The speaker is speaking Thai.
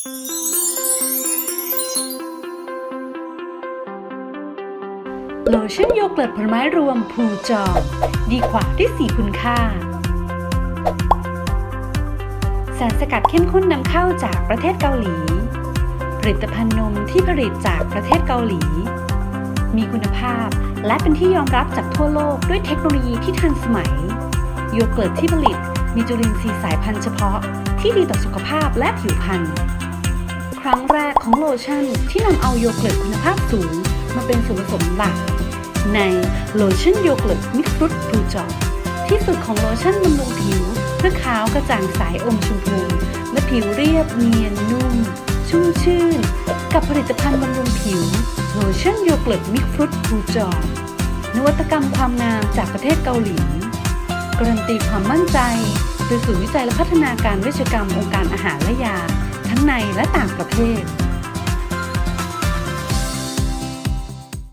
โลชั่นโยเกิร์ตผลไม้รวมภูจอมดีกว่าด้วยสีคุณค่า สารสกัดเข้มข้นนำเข้าจากประเทศเกาหลี ผลิตภัณฑ์นมที่ผลิตจากประเทศเกาหลี มีคุณภาพและเป็นที่ยอมรับจากทั่วโลกด้วยเทคโนโลยีที่ทันสมัย โยเกิร์ตที่ผลิตมีจุลินทรีย์สายพันธุ์เฉพาะที่ดีต่อสุขภาพและผิวพรรณ ของโลชั่นที่นำเอาโยเกิร์ตคุณภาพสูง มาเป็นส่วนผสมหลัก ในโลชั่นโยเกิร์ตมิกซ์ฟรุตบลูจอที่สุดของโลชั่นบำรุงผิวเพื่อขาวกระจ่างใสอมชมพูและผิวเรียบเนียนนุ่ม ชุ่มชื่น กับผลิตภัณฑ์บำรุงผิวโลชั่นโยเกิร์ตมิกซ์ฟรุตบลูจอนวัตกรรมความงามจากประเทศเกาหลีการันตีความมั่นใจโดยศูนย์วิจัยและพัฒนาการเวชกรรมองค์การอาหารและยา ทั้งในและต่างประเทศ